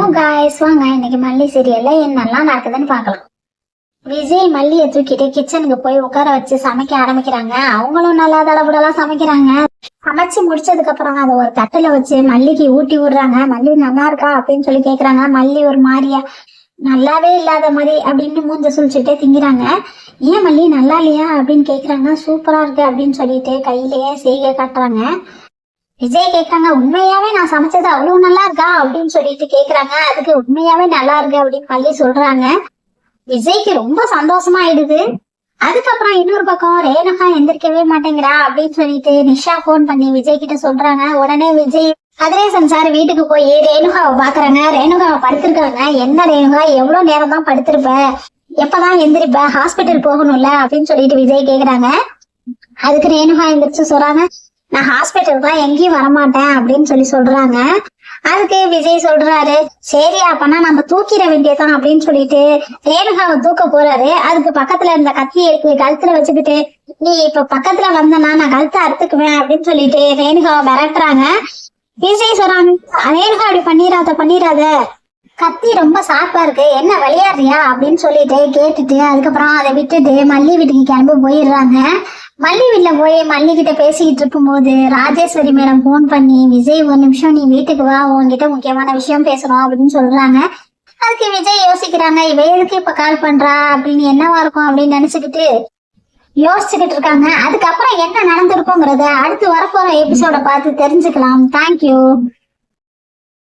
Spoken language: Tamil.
ஹலோ காய்ஸ் வாங்க இன்னைக்கு மல்லி சீரியல்ல என்னெல்லாம் நடக்குதுன்னு பார்க்கலாம். விஜய் மல்லியை தூக்கிட்டு கிச்சனுக்கு போய் உட்கார வச்சு சமைக்க ஆரம்பிக்கிறாங்க. அவங்களும் நல்லா தடபுடலாம் சமைக்கிறாங்க. சமைச்சு முடிச்சதுக்கு அப்புறம் அதை ஒரு தட்டுல வச்சு மல்லிக்கு ஊட்டி விடுறாங்க. மல்லி நல்லா இருக்கா? அப்படின்னு சொல்லி கேக்குறாங்க. மல்லி ஒரு மாதிரியா நல்லாவே இல்லாத மாதிரி அப்படின்னு மூஞ்ச சுழிச்சுட்டே திங்கிறாங்க. ஏன் மல்லி நல்லா இல்லையா? அப்படின்னு கேக்குறாங்க. சூப்பரா இருக்கு அப்படின்னு சொல்லிட்டு கையிலேயே செய்கை காட்டுறாங்க. விஜய் கேக்குறாங்க உண்மையாவே நான் சமைச்சது அவ்வளவு நல்லா இருக்கா அப்படின்னு சொல்லிட்டு கேக்குறாங்க. அதுக்கு உண்மையாவே நல்லா இருக்கு அப்படின்னு மல்லி சொல்றாங்க. விஜய்க்கு ரொம்ப சந்தோஷமா ஆயிடுது அதுக்கப்புறம் இன்னொரு பக்கம் ரேணுகா எந்திரிக்கவே மாட்டேங்கிறா அப்படின்னு சொல்லிட்டு நிஷா ஃபோன் பண்ணி விஜய் கிட்ட சொல்றாங்க. உடனே விஜய் கதிரேசன் சார் வீட்டுக்கு போய் ரேணுகாவை பாக்குறாங்க. ரேணுகாவை படுத்திருக்காங்க. என்ன ரேணுகா எவ்வளவு நேரம் தான் படுத்திருப்ப? எப்பதான் எந்திரிப்ப? ஹாஸ்பிட்டல் போகணும்ல அப்படின்னு சொல்லிட்டு விஜய் கேக்குறாங்க. அதுக்கு ரேணுகா எந்திரிச்சு சொல்றாங்க. நான் ஹாஸ்பிட்டலுக்குலாம் எங்கேயும் வரமாட்டேன் அப்படின்னு சொல்லி சொல்றாங்க. அதுக்கு விஜய் சொல்றாரு சரி அப்பனா நம்ம தூக்கிட வேண்டியதான் அப்படின்னு சொல்லிட்டு ரேணுகாவை தூக்க போறாரு. அதுக்கு பக்கத்துல இருந்த கத்தி இருக்கு கழுத்துல வச்சுக்கிட்டு நீ இப்ப பக்கத்துல வந்தனா நான் கழுத்தை அறுத்துக்குவேன் அப்படின்னு சொல்லிட்டு ரேணுகாவை மிரட்டுறாங்க விஜய் சொல்றாங்க ரேணுகா அப்படி பண்ணிடாத பண்ணிடாத கத்தி ரொம்ப சாப்பா இருக்கு. என்ன விளையாடுறியா? அப்படின்னு சொல்லிட்டு கேட்டுட்டு அதுக்கப்புறம் அதை விட்டுட்டு மல்லி வீட்டுக்கு கிளம்பி போயிடுறாங்க. மல்லி வீட்டுல போய் மல்லி கிட்ட பேசிக்கிட்டு இருக்கும்போது ராஜேஸ்வரி மேடம் ஃபோன் பண்ணி விஜய் ஒரு நிமிஷம் நீ வீட்டுக்கு வா. உங்ககிட்ட முக்கியமான விஷயம் பேசணும் அப்படின்னு சொல்றாங்க. அதுக்கு விஜய் யோசிக்கிறாங்க இவ எதுக்கு இப்ப கால் பண்றா? அப்படின்னு என்னவா இருக்கும்? அப்படின்னு நினைச்சுக்கிட்டு யோசிச்சுக்கிட்டு இருக்காங்க. அதுக்கப்புறம் என்ன நடந்திருக்குங்கிறத அடுத்து வரப்போற எபிசோட பார்த்து தெரிஞ்சுக்கலாம். தேங்க்யூ